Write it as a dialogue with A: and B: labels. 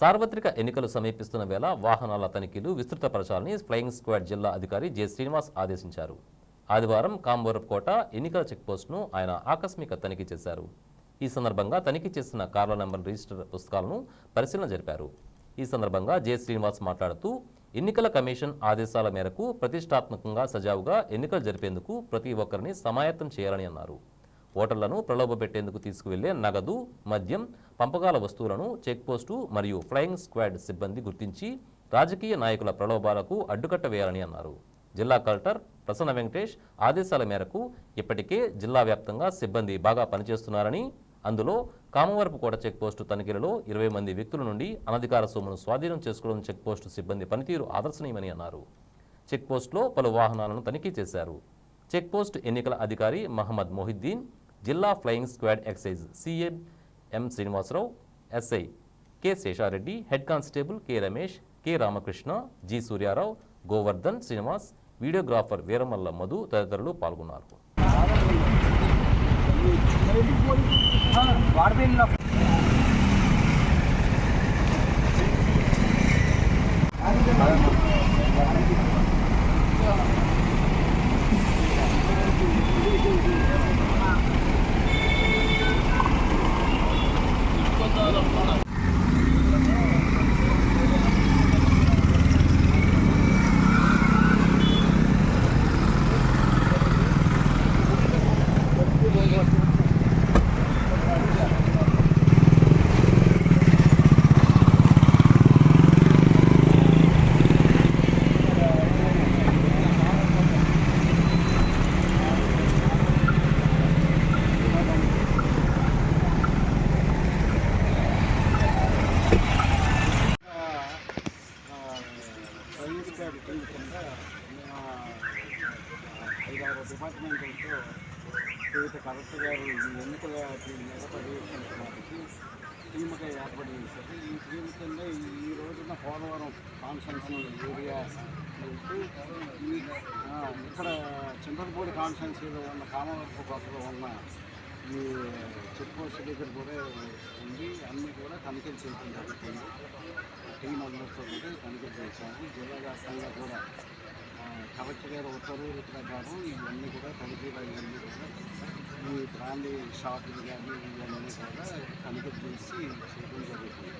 A: సార్వత్రిక ఎన్నికలు సమీపిస్తున్న వేళ వాహనాల తనిఖీలు విస్తృతపరచాలని ఫ్లయింగ్ స్క్వాడ్ జిల్లా అధికారి జె శ్రీనివాస్ ఆదేశించారు. ఆదివారం కాంబోరపుకోట ఎన్నికల చెక్పోస్ట్ను ఆయన ఆకస్మిక తనిఖీ చేశారు. ఈ సందర్భంగా తనిఖీ చేసిన కార్ల నెంబర్ రిజిస్టర్ పుస్తకాలను పరిశీలన జరిపారు. ఈ సందర్భంగా జె శ్రీనివాస్ మాట్లాడుతూ ఎన్నికల కమిషన్ ఆదేశాల మేరకు ప్రతిష్టాత్మకంగా సజావుగా ఎన్నికలు జరిపేందుకు ప్రతి ఒక్కరిని సమాయత్తం చేయాలని అన్నారు. ఓటర్లను ప్రలోభపెట్టేందుకు తీసుకువెళ్ళే నగదు మద్యం పంపకాల వస్తువులను చెక్పోస్టు మరియు ఫ్లయింగ్ స్క్వాడ్ సిబ్బంది గుర్తించి రాజకీయ నాయకుల ప్రలోభాలకు అడ్డుకట్ట వేయాలని అన్నారు. జిల్లా కలెక్టర్ ప్రసన్న వెంకటేష్ ఆదేశాల మేరకు ఇప్పటికే జిల్లా వ్యాప్తంగా సిబ్బంది బాగా పనిచేస్తున్నారని అందులో కామవరపుకోట చెక్పోస్టు తనిఖీలలో ఇరవై మంది వ్యక్తుల నుండి అనధికార సొమ్మును స్వాధీనం చేసుకోవడం చెక్పోస్టు సిబ్బంది పనితీరు ఆదర్శనీయమని అన్నారు. చెక్పోస్టులో పలు వాహనాలను తనిఖీ చేశారు. చెక్పోస్ట్ ఎన్నికల అధికారి మహమ్మద్ మొహిద్దీన్ జిల్లా flying squad excise CM M Srinivasarao SI K Sheshareddy head constable K Ramesh K Ramakrishna G Suryarao Govardhan Srinivas videographer Veeramalla Madhu తదితరులు పాల్గొన్నారు.
B: ప్రైవేట్ కింద ఐదారు డిపార్ట్మెంట్లతో వివిధ కలెక్టర్ గారు ఈ ఎన్నికల మీద పర్యవేక్షించడానికి టీమ్గా ఏర్పాటు చేశారు. ఈ టీం కింద ఈ- రోజున పోలవరం కాన్ఫరెన్స్ ఏరియా ఇక్కడ చంద్రపూడి కాన్స్టెన్సీలో ఉన్న కామవరపు కొత్తలో ఉన్న ఈ చెక్ పోస్ట్ దగ్గర కూడా ఉంది. అన్నీ కూడా తనిఖీలు చేయడం జరుగుతుంది. టీం అందరితో కూడా తనిఖీ చేశాము జిల్లా వ్యాప్తంగా కూడా ఆ, కలెక్టర్ గారి ఉత్తర్వుల ప్రకారం ఇవన్నీ కూడా తనిఖీలు ఇవన్నీ కూడా ఈ బ్రాండీ షాపులు కానీ ఇవన్నీ కూడా తనిఖీ చేసి చేయడం జరుగుతుంది